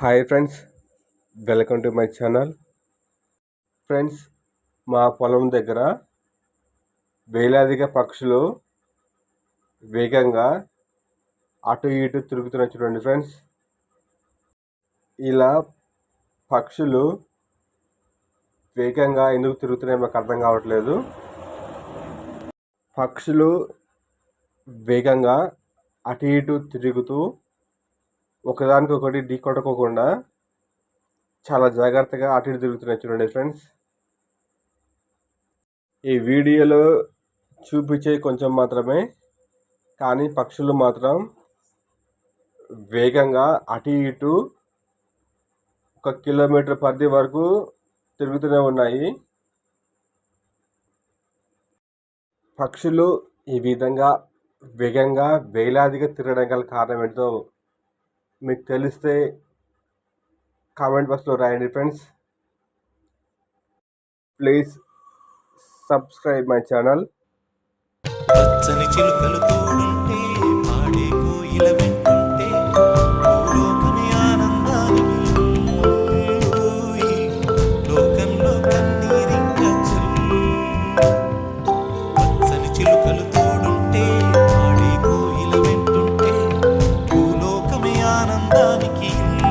Hi friends welcome to my channel friends మా పొలం దగ్గర వేలాదిగా పక్షులు వేగంగా అటు ఇటు తిరుగుతున్నాయి చూడండి ఫ్రెండ్స్ ఇలా పక్షులు వేగంగా ఎందుకు తిరుగుతున్నాయో మాకు అర్థం కావట్లేదు. పక్షులు వేగంగా అటు ఇటు తిరుగుతూ ఒకదానికొకటి ఢీ కొట్టుకోకుండా చాలా జాగ్రత్తగా అటు ఇటు తిరుగుతున్నాయి చూడండి ఫ్రెండ్స్. ఈ వీడియోలో చూపించే కొంచెం మాత్రమే కానీ పక్షులు మాత్రం వేగంగా అటు ఇటు ఒక కిలోమీటర్ పరిధి వరకు తిరుగుతూనే ఉన్నాయి. పక్షులు ఈ విధంగా వేగంగా వేలాదిగా తిరగడం గల కారణం ఏంటో మీకు తెలిస్తే కామెంట్ బాక్స్లో రాయండి friends please subscribe my channel పచ్చని చిలుకలు begin.